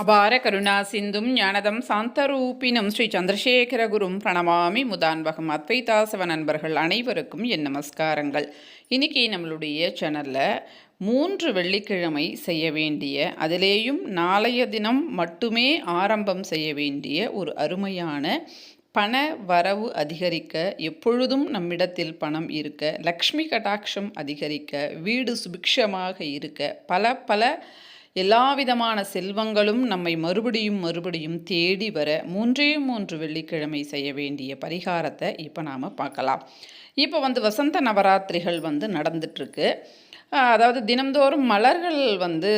அபார கருணா சிந்தும் ஞானதம் சாந்தரூபினம் ஸ்ரீ சந்திரசேகர குரும் பிரணமாமி முதான்பகம் அத்வைதாசவ நண்பர்கள் அனைவருக்கும் என் நமஸ்காரங்கள். இன்றைக்கி நம்மளுடைய சேனலில் மூன்று வெள்ளிக்கிழமை செய்ய வேண்டிய அதிலேயும் நாளைய தினம் மட்டுமே ஆரம்பம் செய்ய வேண்டிய ஒரு அருமையான பண வரவு அதிகரிக்க எப்பொழுதும் நம்மிடத்தில் பணம் இருக்க லக்ஷ்மி கடாட்சம் அதிகரிக்க வீடு சுபிக்ஷமாக இருக்க பல பல எல்லா விதமான செல்வங்களும் நம்மை மறுபடியும் மறுபடியும் தேடி வர மூன்றே மூன்று வெள்ளிக்கிழமை செய்ய வேண்டிய பரிகாரத்தை இப்போ நாம் பார்க்கலாம். இப்போ வந்து வசந்த நவராத்திரிகள் வந்து நடந்துட்டுருக்கு அதாவது தினம்தோறும் மலர்கள் வந்து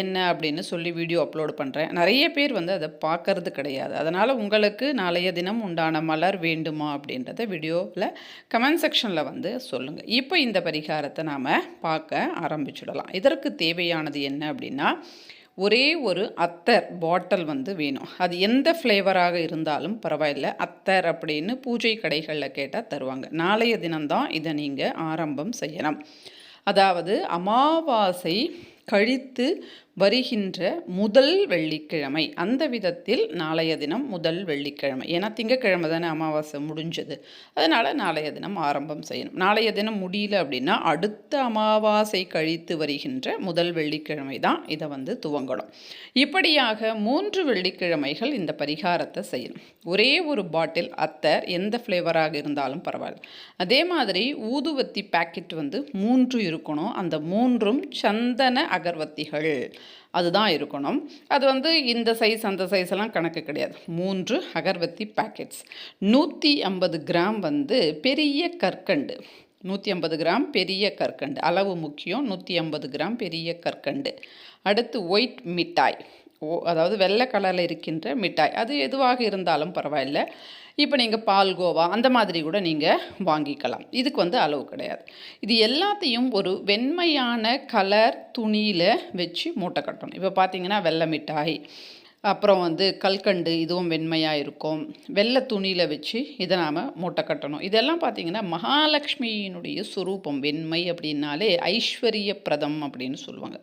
என்ன அப்படின்னு சொல்லி வீடியோ அப்லோடு பண்ணுறேன் நிறைய பேர் வந்து அதை பார்க்கறது கிடையாது. அதனால் உங்களுக்கு நாளைய தினம் உண்டான மலர் வேண்டுமா அப்படின்றத வீடியோவில் கமெண்ட் செக்ஷனில் வந்து சொல்லுங்கள் இப்போ இந்த பரிகாரத்தை நாம் பார்க்க ஆரம்பிச்சுடலாம். இதற்கு தேவையானது என்ன அப்படின்னா ஒரே ஒரு அத்தர் பாட்டில் வந்து வேணும். அது எந்த ஃப்ளேவராக இருந்தாலும் பரவாயில்ல. அத்தர் அப்படின்னு பூஜை கடைகளில் கேட்டால் தருவாங்க. நாளைய தினம்தான் இதை நீங்கள் ஆரம்பம் செய்யணும் அதாவது அமாவாசை கழித்து வருகின்ற முதல் வெள்ளிக்கிழமை. அந்த விதத்தில் நாளைய தினம் முதல் வெள்ளிக்கிழமை. ஏன்னா திங்கக்கிழமை தானே அமாவாசை முடிஞ்சது. அதனால் நாளைய தினம் ஆரம்பம் செய்யணும். நாளைய தினம் முடியல அப்படின்னா அடுத்த அமாவாசை கழித்து வருகின்ற முதல் வெள்ளிக்கிழமை தான் இதை வந்து துவங்கணும். இப்படியாக மூன்று வெள்ளிக்கிழமைகள் இந்த பரிகாரத்தை செய்யணும். ஒரே ஒரு பாட்டில் அத்தர் எந்த ஃப்ளேவராக இருந்தாலும் பரவாயில்ல. அதே மாதிரி ஊதுவத்தி பேக்கெட் வந்து மூன்று இருக்கணும். அந்த மூன்றும் சந்தன அகர்வத்திகள். அதுதான் இருக்கணும். அது வந்து இந்த சைஸ் அந்த சைஸ் எல்லாம் கணக்கு கிடையாது. மூன்று அகர்வத்தி பேக்கெட்ஸ் நூற்றி ஐம்பது கிராம் வந்து பெரிய கற்கண்டு. நூற்றி ஐம்பது கிராம் பெரிய கற்கண்டு. அளவு முக்கியம். நூற்றி ஐம்பது கிராம் பெரிய கற்கண்டு. அடுத்து ஒயிட் மிட்டாய். ஓ அதாவது வெள்ளை கலரில் இருக்கின்ற மிட்டாய். அது எதுவாக இருந்தாலும் பரவாயில்ல. இப்போ நீங்கள் பால்கோவா அந்த மாதிரி கூட நீங்கள் வாங்கிக்கலாம். இதுக்கு வந்து அளவு கிடையாது. இது எல்லாத்தையும் ஒரு வெண்மையான கலர் துணியில் வச்சு மூட்டை கட்டணும். இப்போ பார்த்தீங்கன்னா வெள்ளை மிட்டாய் அப்புறம் வந்து கல்கண்டு இதுவும் வெண்மையாக இருக்கும். வெள்ளை துணியில் வச்சு இதை நாம் மூட்டை கட்டணும். இதெல்லாம் பார்த்திங்கன்னா மகாலட்சுமியினுடைய சுரூபம் வெண்மை அப்படின்னாலே ஐஸ்வர்ய பிரதம் அப்படின்னு சொல்லுவாங்க.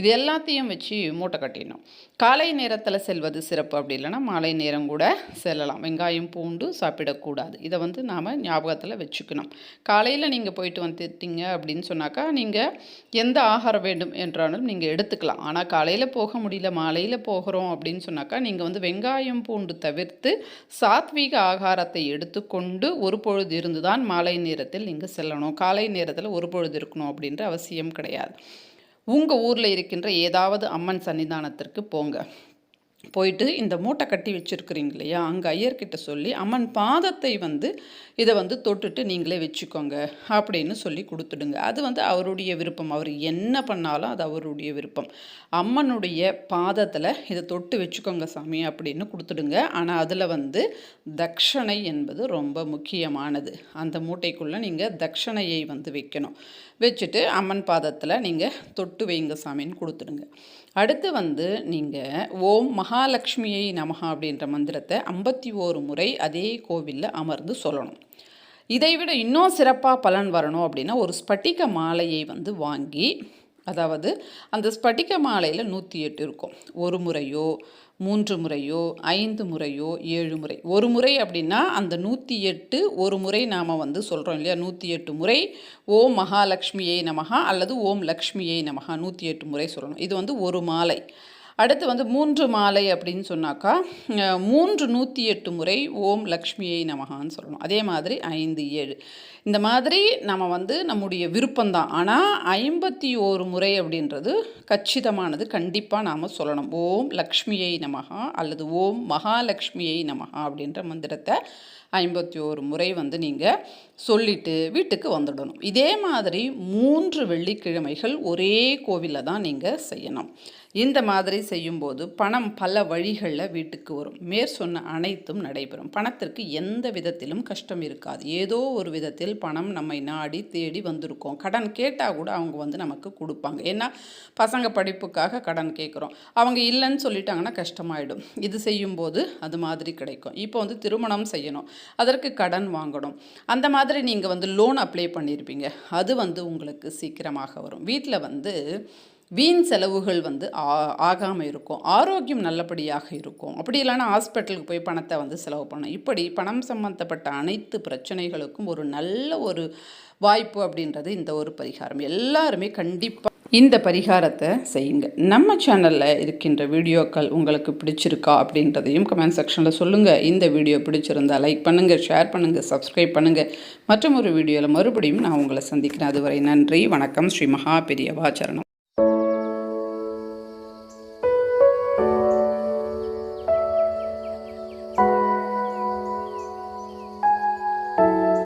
இது எல்லாத்தையும் வச்சு மூட்டை கட்டிடணும். காலை நேரத்தில் செல்வது சிறப்பு அப்படி இல்லைன்னா மாலை நேரம் கூட செல்லலாம். வெங்காயம் பூண்டு சாப்பிடக்கூடாது. இதை வந்து நாம் ஞாபகத்தில் வச்சுக்கணும். காலையில் நீங்கள் போயிட்டு வந்துட்டீங்க அப்படின்னு சொன்னாக்கா நீங்கள் எந்த ஆகாரம் வேண்டும் என்றாலும் நீங்கள் எடுத்துக்கலாம். ஆனால் காலையில் போக முடியல மாலையில் போகிறோம் அப்படின்னு சொன்னாக்கா நீங்கள் வந்து வெங்காயம் பூண்டு தவிர்த்து சாத்வீக ஆகாரத்தை எடுத்துக்கொண்டு ஒரு பொழுது இருந்து தான் மாலை நேரத்தில் நீங்கள் செல்லணும். காலை நேரத்தில் ஒரு பொழுது இருக்கணும் அப்படின்ற அவசியம் கிடையாது. உங்கள் ஊரில் இருக்கின்ற ஏதாவது அம்மன் சன்னிதானத்திற்கு போங்க. போயிட்டு இந்த மூட்டை கட்டி வச்சுருக்குறீங்க இல்லையா? அங்கே ஐயர்கிட்ட சொல்லி அம்மன் பாதத்தை வந்து இதை வந்து தொட்டுட்டு நீங்களே வச்சுக்கோங்க அப்படின்னு சொல்லி கொடுத்துடுங்க. அது வந்து அவருடைய விருப்பம். அவர் என்ன பண்ணாலும் அது அவருடைய விருப்பம். அம்மனுடைய பாதத்தில் இதை தொட்டு வச்சுக்கோங்க சாமி அப்படின்னு கொடுத்துடுங்க. ஆனால் அதில் வந்து தக்ஷணை என்பது ரொம்ப முக்கியமானது. அந்த மூட்டைக்குள்ளே நீங்கள் தக்ஷணையை வந்து வைக்கணும். வச்சுட்டு அம்மன் பாதத்தில் நீங்கள் தொட்டு வைங்க சாமின்னு கொடுத்துடுங்க. அடுத்து வந்து நீங்கள் ஓம் மகாலட்சுமியை நமகா அப்படின்ற மந்திரத்தை ஐம்பத்தி ஓரு முறை அதே கோவிலில் அமர்ந்து சொல்லணும். இதை விட இன்னும் சிறப்பாக பலன் வரணும் அப்படின்னா ஒரு ஸ்பட்டிக மாலையை வந்து வாங்கி அதாவது அந்த ஸ்பட்டிக மாலையில் நூற்றி எட்டு இருக்கும். ஒரு முறையோ மூன்று முறையோ ஐந்து முறையோ ஏழு முறை. ஒரு முறை அப்படின்னா அந்த நூற்றி எட்டு ஒரு முறை நாம் வந்து சொல்கிறோம் இல்லையா? நூற்றி எட்டு முறை ஓம் மகாலட்சுமியை நமகா அல்லது ஓம் லக்ஷ்மியை நமகா நூற்றி எட்டு முறை சொல்லணும். இது வந்து ஒரு மாலை. அடுத்து வந்து மூன்று மாலை அப்படின்னு சொன்னாக்கா மூன்று நூற்றி எட்டு முறை ஓம் லக்ஷ்மியை நமகான்னு சொல்லணும். அதே மாதிரி ஐந்து ஏழு. இந்த மாதிரி நம்ம வந்து நம்முடைய விருப்பம்தான் ஆனால் ஐம்பத்தி ஓரு முறை அப்படின்றது கச்சிதமானது கண்டிப்பாக நாம் சொல்லணும். ஓம் லக்ஷ்மியை நமகா அல்லது ஓம் மகாலட்சுமியை நமகா அப்படின்ற மந்திரத்தை ஐம்பத்தி ஓரு முறை வந்து நீங்கள் சொல்லிவிட்டு வீட்டுக்கு வந்துடணும். இதே மாதிரி மூன்று வெள்ளிக்கிழமைகள் ஒரே கோவிலில் தான் நீங்கள் செய்யணும். இந்த மாதிரி செய்யும்போது பணம் பல வழிகளில் வீட்டுக்கு வரும். மேற் சொன்ன அனைத்தும் நடைபெறும். பணத்திற்கு எந்த விதத்திலும் கஷ்டம் இருக்காது. ஏதோ ஒரு விதத்தில் பணம் நம்மை நாடி தேடி வந்திருக்கோம். கடன் கேட்டால் கூட அவங்க வந்து நமக்கு கொடுப்பாங்க. ஏன்னா பசங்க படிப்புக்காக கடன் கேட்குறோம் அவங்க இல்லைன்னு சொல்லிட்டாங்கன்னா கஷ்டமாயிடும். இது செய்யும்போது அது மாதிரி கிடைக்கும். இப்போ வந்து திருமணம் செய்யணும். அதற்கு கடன் வாங்கணும். அந்த மாதிரி நீங்கள் வந்து லோன் அப்ளை பண்ணியிருப்பீங்க அது வந்து உங்களுக்கு சீக்கிரமாக வரும். வீட்டில் வந்து வீண் செலவுகள் வந்து ஆகாமல் இருக்கும். ஆரோக்கியம் நல்லபடியாக இருக்கும். அப்படி இல்லைன்னா ஹாஸ்பிட்டலுக்கு போய் பணத்தை வந்து செலவு பண்ணணும். இப்படி பணம் சம்பந்தப்பட்ட அனைத்து பிரச்சனைகளுக்கும் ஒரு நல்ல ஒரு வாய்ப்பு அப்படின்றது இந்த ஒரு பரிகாரம். எல்லாருமே கண்டிப்பாக இந்த பரிகாரத்தை செய்யுங்க. நம்ம சேனலில் இருக்கின்ற வீடியோக்கள் உங்களுக்கு பிடிச்சிருக்கா அப்படின்றதையும் கமெண்ட் செக்ஷனில் சொல்லுங்கள் இந்த வீடியோ பிடிச்சிருந்தா லைக் பண்ணுங்கள் ஷேர் பண்ணுங்கள் சப்ஸ்கிரைப் பண்ணுங்கள் மற்றும் ஒரு வீடியோவில் மறுபடியும் நான் உங்களை சந்திக்கிறேன். அதுவரை நன்றி வணக்கம். ஸ்ரீ மகா பெரியவாச்சரணம்